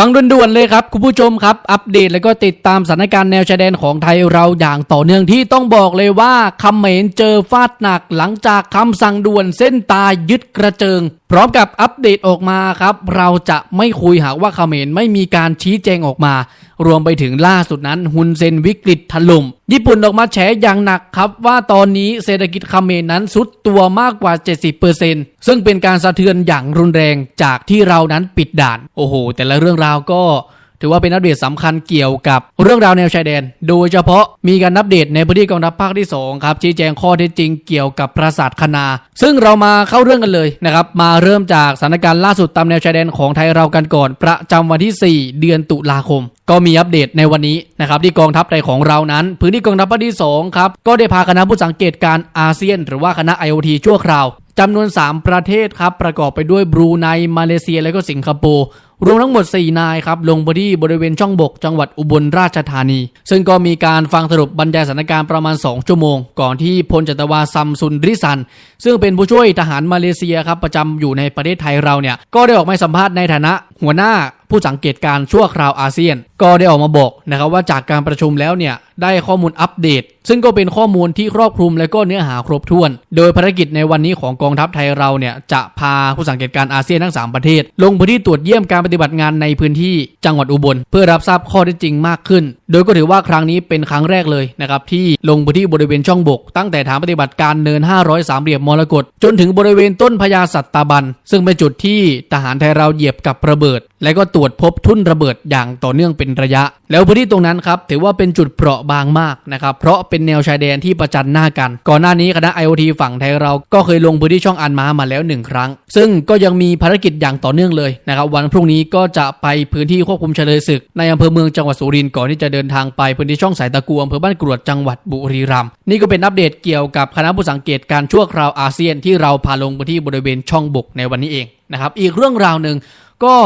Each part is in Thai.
ฟังด่วนๆเลยครับ คุณผู้ชมครับ อัปเดตแล้วก็ติดตามสถานการณ์แนวชายแดนของไทยเราอย่างต่อเนื่องที่ต้องบอกเลยว่าคำเหมนเจอฟาดหนักหลังจากคำสั่งด่วนเส้นตายยึดกระเจิง พร้อมกับอัปเดตออกมาครับ เราจะไม่คุยหากว่าคำเหมนไม่มีการชี้แจงออกมา รวมไปถึงล่าสุดนั้นฮุนเซนวิกฤตถล่ม ญี่ปุ่นออกมาแฉอย่างหนักครับว่าตอนนี้เศรษฐกิจเขมรนั้นสุดตัวมากกว่า 70%ซึ่งเป็นการสะเทือนอย่างรุนแรงจากที่เรานั้นปิดด่าน โอ้โห แต่ละเรื่องราวก็ ถือว่าเป็นอัปเดตสำคัญเกี่ยวกับเรื่องราวแนวชายแดน โดยเฉพาะมีการอัปเดตในพื้นที่กองทัพภาคที่2ครับชี้แจงข้อเท็จจริงเกี่ยวกับปราสาทคณา ซึ่งเรามาเข้าเรื่องกันเลยนะครับ มาเริ่มจากสถานการณ์ล่าสุดตามแนวชายแดนของไทยเรากันก่อน ประจำวันที่ 4 เดือนตุลาคม ก็มีอัปเดตในวันนี้นะครับที่กองทัพไทยของเรานั้น พื้นที่กองทัพภาคที่2ครับก็ได้พาคณะผู้สังเกตการอาเซียน หรือว่าคณะ IoT ชั่วคราวจำนวน 3 ประเทศครับ ประกอบไปด้วยบรูไนมาเลเซีย และก็สิงคโปร์ รวมทั้งหมด 4 นายครับ ลงไปที่บริเวณช่องบก จังหวัดอุบลราชธานี ซึ่งก็มีการฟังสรุปบรรยายสถานการณ์ประมาณ 2 ชั่วโมง ก่อนที่พลจัตวาซัมซุนริซัน ซึ่งเป็นผู้ช่วยทหารมาเลเซียครับประจำอยู่ในประเทศไทยเราเนี่ย ก็ได้ออกมาสัมภาษณ์ในฐานะหัวหน้าผู้สังเกตการณ์ชั่วคราวอาเซียน ก็ได้ออกมาบอกนะครับว่าจากการประชุมแล้วเนี่ยได้ข้อมูลอัปเดต ซึ่งก็เป็นข้อมูลที่ครอบคลุมและก็เนื้อหาครบถ้วน โดยภารกิจในวันนี้ของกองทัพไทยเราเนี่ยจะพาผู้สังเกตการณ์อาเซียนทั้ง 3 ประเทศ ลงพื้นที่ตรวจเยี่ยมการปฏิบัติงานในพื้นที่จังหวัดอุบล เพื่อรับทราบข้อเท็จจริงมากขึ้น โดยก็ถือว่าครั้งนี้เป็นครั้งแรกเลยนะครับที่ลงพื้นที่บริเวณช่องบก ตั้งแต่ฐานปฏิบัติการเนิน 500สามเหลี่ยมมรกตจนถึงบริเวณต้นพญาสัตตาบัน ซึ่งเป็นจุดที่ทหารไทยเราเหยียบกับระเบิดและก็ตรวจพบทุ่นระเบิดอย่างต่อเนื่องเป็นระยะ แล้วพื้นที่ตรงนั้นครับถือว่าเป็นจุดเปราะบางมากนะครับเพราะเป็นแนวชายแดนที่ประจันหน้ากัน ก่อนหน้านี้คณะ IoT ฝั่งไทยเราก็เคยลงพื้นที่ช่องอันมามาแล้วหนึ่งครั้ง ซึ่งก็ยังมีภารกิจอย่างต่อเนื่องเลยนะครับวันพรุ่งนี้ก็จะไปพื้นที่ควบคุมเฉลยศึก ในอำเภอเมืองจังหวัดสุรินทร์ก่อนที่จะเดินทางไปพื้นที่ช่องสายตะกูอำเภอบ้านกรวดจังหวัดบุรีรัมย์นี่ก็เป็นอัปเดตเกี่ยวกับคณะผู้สังเกตการชั่วคราวอาเซียนที่เราพาลงพื้นที่บริเวณช่องบกในวันนี้เองนะครับอีกเรื่องราวหนึ่ง ก็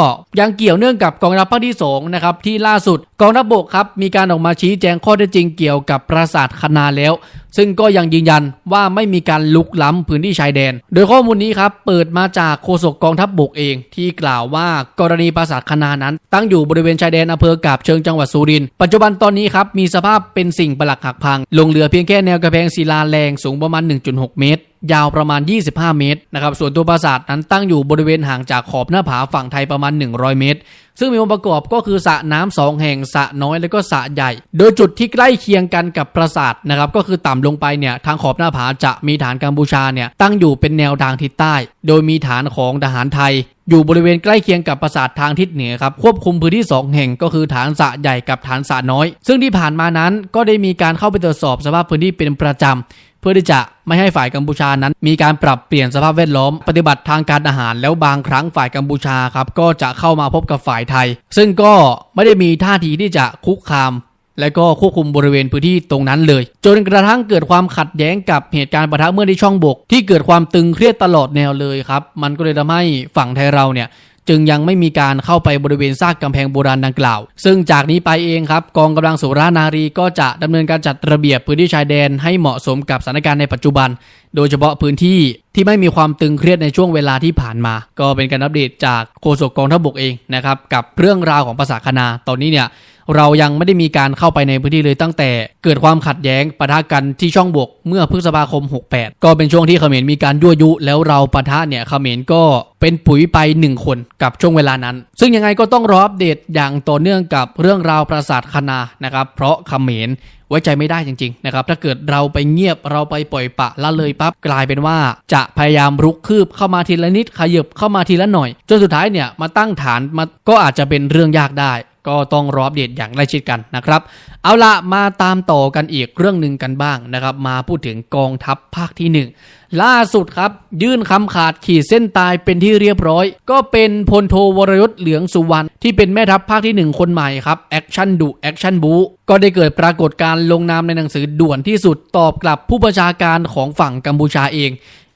ยังเกี่ยวเนื่องกับกองทัพภาคที่2นะครับที่ล่าสุดกองทัพบกครับมีการออกมาชี้แจงข้อเท็จจริงเกี่ยวกับปราสาทคณาแล้ว ซึ่งก็ยังยืนยันว่าไม่มีการลุกล้ำพื้นที่ชายแดน โดยข้อมูลนี้ครับเปิดมาจากโฆษกกองทัพบกเอง ที่กล่าวว่ากรณีปราสาทคณานั้น ตั้งอยู่บริเวณชายแดนอำเภอกาบเชิงจังหวัดสุรินทร์ปัจจุบันตอนนี้ครับมีสภาพเป็นสิ่งปลักหักพังลงเหลือเพียงแค่แนวกระแพงศิลาแรงสูงประมาณ 1.6 เมตร ยาวประมาณ 25 เมตรนะครับส่วนตัวปราสาทนั้นตั้งอยู่บริเวณห่างจากขอบหน้าผาฝั่งไทยประมาณ 100 เมตร ซึ่งมีองค์ประกอบก็คือสระน้ำสองแห่งสระน้อยและก็สระใหญ่ โดยจุดที่ใกล้เคียงกันกับปราสาทนะครับก็คือต่ำลงไปเนี่ยทางขอบหน้าผาจะมีฐานกัมพูชาเนี่ยตั้งอยู่เป็นแนวทางทิศใต้ โดยมีฐานของทหารไทยอยู่บริเวณใกล้เคียงกับปราสาททางทิศเหนือครับควบคุมพื้นที่ 2 แห่งก็คือฐานสะใหญ่กับฐานสะน้อย ซึ่งที่ผ่านมานั้นก็ได้มีการเข้าไปตรวจสอบสภาพพื้นที่เป็นประจำเพื่อที่จะไม่ให้ฝ่ายกัมพูชานั้น มีการปรับเปลี่ยนสภาพแวดล้อมปฏิบัติทางการอาหาร แล้วบางครั้งฝ่ายกัมพูชาครับก็จะเข้ามาพบกับฝ่ายไทย ซึ่งก็ไม่ได้มีท่าทีที่จะคุกคาม และก็ควบคุมบริเวณพื้นที่ตรงนั้นเลย จนกระทั่งเกิดความขัดแย้งกับเหตุการณ์ปะทะเมื่อที่ช่องบก ที่เกิดความตึงเครียดตลอดแนวเลยครับ มันก็เลยทำให้ฝั่งไทยเราเนี่ยจึงยังไม่มีการเข้าไปบริเวณซากกำแพงโบราณดังกล่าว ซึ่งจากนี้ไปเองครับ กองกำลังสุรานารีก็จะดำเนินการจัดระเบียบพื้นที่ชายแดนให้เหมาะสมกับสถานการณ์ในปัจจุบัน โดยเฉพาะพื้นที่ที่ไม่มีความตึงเครียดในช่วงเวลาที่ผ่านมา ก็เป็นการอัปเดตจากโฆษกกองทัพบกเองนะครับกับเรื่องราวของภาษาคณาตอนนี้เนี่ย เรายังไม่ได้มีการเข้าไปในพื้นที่เลยตั้งแต่เกิดความขัดแย้งปะทะกันที่ช่องบกเมื่อพฤษภาคม 68 ก็เป็นช่วงที่เขมรมีการยั่วยุ แล้วเราปะทะเนี่ยเขมรก็เป็นปุ๋ยไปหนึ่งคนกับช่วงเวลานั้น ซึ่งยังไงก็ต้องรออัปเดตอย่างต่อเนื่องกับเรื่องราวปราสาทคณานะครับ เพราะเขมรไว้ใจไม่ได้จริงๆนะครับถ้าเกิดเราไปเงียบเราไปปล่อยปะละเลยปั๊บกลายเป็นว่า จะพยายามรุกคืบเข้ามาทีละนิดขยับเข้ามาทีละหน่อย จนสุดท้ายเนี่ยมาตั้งฐานมาก็อาจจะเป็นเรื่องยากได้ ก็ต้องรออัปเดตอย่างใกล้ชิดกันนะครับ เอาละมาตามต่อกันอีกเรื่องหนึ่งกันบ้างนะครับ มาพูดถึงกองทัพภาคที่หนึ่งล่าสุดครับ ยื่นคำขาดขีดเส้นตายเป็นที่เรียบร้อย ก็เป็นพลโทวรยศเหลืองสุวรรณที่เป็นแม่ทัพภาคที่หนึ่งคนใหม่ครับแอคชั่นดุแอคชั่นบูก็ได้เกิดปรากฏการณ์ลงนามในหนังสือด่วนที่สุดตอบกลับผู้ประชาการของฝั่งกัมพูชาเอง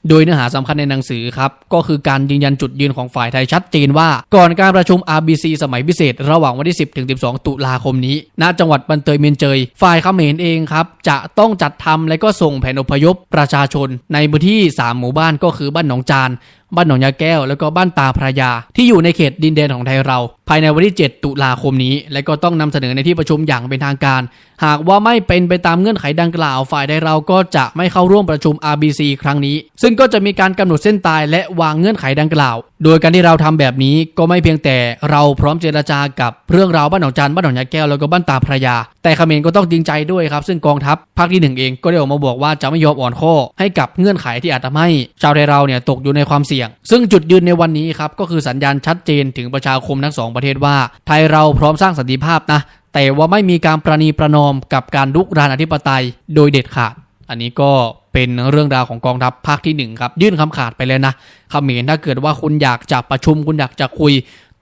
โดยเนื้อหาสำคัญในหนังสือครับ ก็คือการยืนยันจุดยืนของฝ่ายไทยชัดเจนว่า ก่อนการประชุม RBC สมัยพิเศษ ระหว่างวันที่ 10 ถึง 12 ตุลาคมนี้ ณ จังหวัดบันเตยเมียนเจย ฝ่ายเขมรเองครับ จะต้องจัดทำและก็ส่งแผนอพยพประชาชน ในพื้นที่ 3 หมู่บ้านก็คือบ้านหนองจานบ้านหนองยาแก้ว แล้วก็บ้านตาพระยา ที่อยู่ในเขตดินแดนของไทยเรา ภายในวันที่ 7 ตุลาคมนี้ และก็ต้องนำเสนอในที่ประชุมอย่างเป็นทางการ หากว่าไม่เป็นไปตามเงื่อนไขดังกล่าวฝ่ายใดเราก็จะไม่เข้าร่วมประชุม RBC ครั้งนี้ ซึ่งก็จะมีการกำหนดเส้นตายและวางเงื่อนไขดังกล่าวโดยการที่เราทำแบบนี้ก็ไม่เพียงแต่เราพร้อมเจรจากับเรื่องราวบ้านหนองจันบ้านหนองยาแก้วแล้วก็บ้านตาพระยา แต่ขเขมรก็ต้องจริงใจด้วยครับ ซึ่งกองทัพภาคที่หนึ่งเองก็ได้ออกมาบอกว่าจะไม่ยอมอ่อนข้อให้กับเงื่อนไขที่อาจทำให้ชาวไทยเราเนี่ยตกอยู่ในความเสี่ยง ซึ่งจุดยืนในวันนี้ครับก็คือสัญญาณชัดเจนถึงประชาคมทั้งสองประเทศว่า ไทยเราพร้อมสร้างสันติภาพนะแต่ว่าไม่มีการประนีประนอมกับการลุกรานอธิปไตยโดยเด็ดขาด อันนี้ก็ เป็นเรื่องราวของกองทัพภาคที่หนึ่งครับ ยื่นคำขาดไปเลยนะเขมรถ้าเกิดว่าคุณอยากจะประชุมคุณอยากจะคุย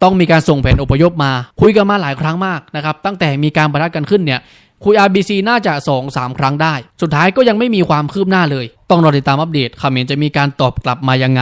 ต้องมีการส่งแผนอพยพมา คุยกันมาหลายครั้งมากนะครับตั้งแต่มีการประทะกันขึ้นเนี่ยคุย RBC น่าจะ 2 3 ครั้งได้ สุดท้ายก็ยังไม่มีความคืบหน้าเลย ต้องรอติดตามอัปเดตเขมรจะมีการตอบกลับมายังไง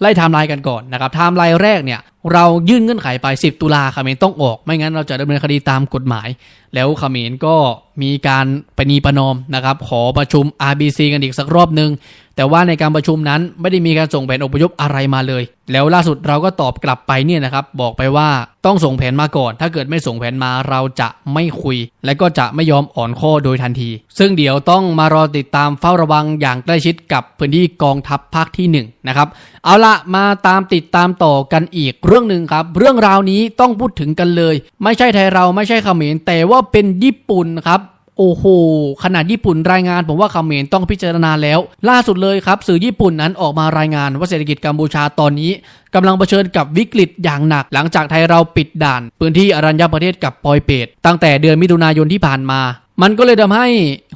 ไล่ไทม์ไลน์กันก่อนนะครับไทม์ไลน์แรกเนี่ย เรายื่นเงื่อนไขไป 10 ตุลาเมรต้องออก ไม่งั้นเราจะดำเนินคดีตามกฎหมาย แล้วเมรก็มีการปณีประนอมนะครับ ขอประชุม RBC กันอีกสักรอบหนึ่งแต่ว่าในการประชุมนั้นไม่ได้มีการส่งแผนอพยพอะไรมาเลย แล้วล่าสุดเราก็ตอบกลับไปเนี่ยนะครับ บอกไปว่าต้องส่งแผนมาก่อน ถ้าเกิดไม่ส่งแผนมาเราจะไม่คุย และก็จะไม่ยอมอ่อนข้อโดยทันที ซึ่งเดี๋ยวต้องมารอติดตามเฝ้าระวังอย่างใกล้ชิดกับพื้นที่กองทัพภาคที่หนึ่งนะครับเอาละมาตามติดตามต่อกันอีกเรื่องหนึ่งครับ เรื่องราวนี้ต้องพูดถึงกันเลย ไม่ใช่ไทยเราไม่ใช่เขมรแต่ว่าเป็นญี่ปุ่นครับโอ้โห ขนาดญี่ปุ่นรายงานผมว่าเขมรต้องพิจารณาแล้ว ล่าสุดเลยครับ สื่อญี่ปุ่นนั้นออกมารายงานว่าเศรษฐกิจกัมพูชาตอนนี้กำลังเผชิญกับวิกฤตอย่างหนักหลังจากไทยเราปิดด่าน พื้นที่อรัญญประเทศกับปอยเปตตั้งแต่เดือนมิถุนายนที่ผ่านมา มันก็เลยทำให้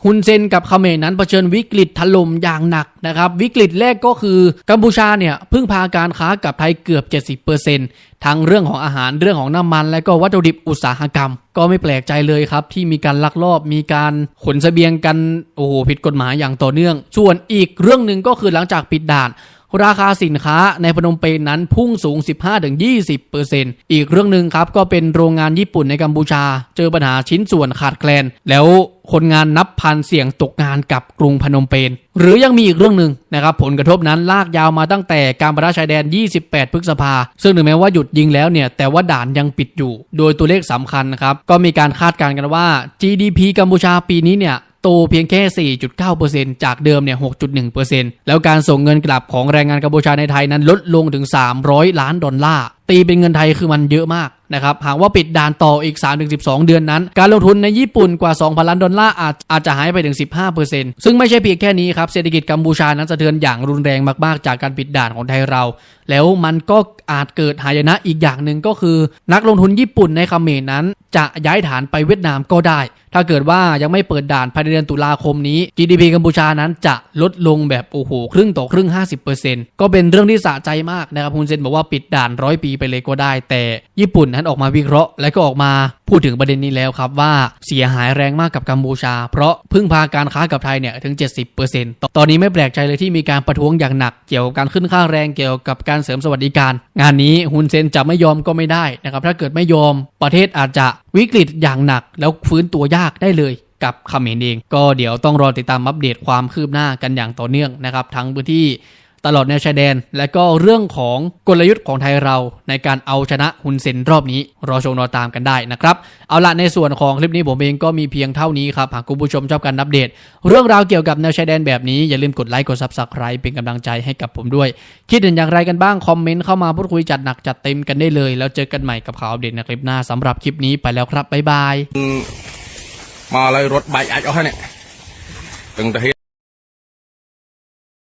ฮุนเซนกับเขมรนั้นเผชิญวิกฤตถล่มอย่างหนักนะครับ วิกฤตแรกก็คือกัมพูชาเนี่ยพึ่งพาการค้ากับไทยเกือบ 70%ทั้งเรื่องของอาหารเรื่องของน้ำมัน และก็วัตถุดิบอุตสาหกรรม ก็ไม่แปลกใจเลยครับ ที่มีการลักลอบมีการขนเสบียงกันโอ้โหผิดกฎหมายอย่างต่อเนื่อง ส่วนอีกเรื่องหนึ่งก็คือหลังจากปิดด่าน ราคาสินค้าในพนมเปญนั้นพุ่งสูง 15-20%อีกเรื่องหนึ่งครับก็เป็นโรงงานญี่ปุ่นในกัมพูชา เจอปัญหาชิ้นส่วนขาดแคลน แล้วคนงานนับพันเสี่ยงตกงานกับกรุงพนมเปญหรือยังมีอีกเรื่องหนึ่งนะครับผลกระทบนั้นลากยาวมาตั้งแต่การประทะชายแดน 28 พฤษภา ซึ่งถึงแม้ว่าหยุดยิงแล้วเนี่ย แต่ว่าด่านยังปิดอยู่ โดยตัวเลขสำคัญนะครับ ก็มีการคาดการณ์กันว่า GDP กัมพูชาปีนี้เนี่ย โตเพียงแค่ 4.9%จากเดิมเนี่ย 6.1%แล้วการส่งเงินกลับของแรงงานกัมพูชาในไทยนั้นลดลงถึง 300 ล้านดอลลาร์ตีเป็นเงินไทยคือมันเยอะมากนะครับหากว่าปิดด่านต่ออีก 3-12 เดือนนั้น การลงทุนในญี่ปุ่นกว่า 2,000 ล้านดอลลาร์อาจอาจจะหายไปถึง 15%ซึ่งไม่ใช่เพียงแค่นี้ครับเศรษฐกิจกัมพูชานั้นสะเทือนอย่างรุนแรงมากๆ จากการปิดด่านของไทยเรา แล้วมันก็อาจเกิดหายนะอีกอย่างหนึ่งก็คือ นักลงทุนญี่ปุ่นในเขมรนั้น จะย้ายฐานไปเวียดนามก็ได้ ถ้าเกิดว่ายังไม่เปิดด่านภายในเดือนตุลาคมนี้ GDP กัมพูชานั้นจะลดลงแบบโอ้โหครึ่งต่อครึ่ง 50%ก็เป็นเรื่องที่สะใจมากนะครับคุณเซนบอกว่าปิดด่านร้อยปีไปเลยก็ได้ แต่ญี่ปุ่นนั้นออกมาวิเคราะห์และก็ออกมาพูดถึงประเด็นนี้แล้วครับว่าเสียหายแรงมากกับกัมพูชา เพราะพึ่งพาการค้ากับไทยเนี่ยถึง 70%ตตอนนี้ไม่แปลกใจเลยที่มีการประท้วงอย่างหนัก เกี่ยวกับการขึ้นค่าแรงเกี่ยวกับการเสริมสวัสดิการ งานนี้ฮุนเซนจะไม่ยอมก็ไม่ได้นะครับถ้าเกิดไม่ยอมประเทศอาจจะวิกฤตอย่างหนัก แล้วฟื้นตัวยากได้เลยกับเขมรเอง ก็เดี๋ยวต้องรอติดตามอัปเดตความคืบหน้ากันอย่างต่อเนื่องนะครับทั้งพื้นที่ ตลอดแนวชายแดน และก็เรื่องของกลยุทธ์ของไทยเราในการเอาชนะฮุนเซนรอบนี้ รอชมรอตามกันได้นะครับเอาละในส่วนของคลิปนี้ผมเองก็มีเพียงเท่านี้ครับหากคุณผู้ชมชอบการอัปเดต เรื่องราวเกี่ยวกับแนวชายแดนแบบนี้อย่าลืมกดไลค์กด subscribe เป็นกำลังใจให้กับผมด้วย คิดเห็นอย่างไรกันบ้างคอมเมนต์เข้ามาพูดคุยจัดหนักจัดเต็มกันได้เลย แล้วเจอกันใหม่กับข่าวอัปเดตในคลิปหน้าสำหรับคลิปนี้ไปแล้วครับบ๊ายบายมาเลยรถใบอัดเอาให้เนี่ยตึงแต่เฮ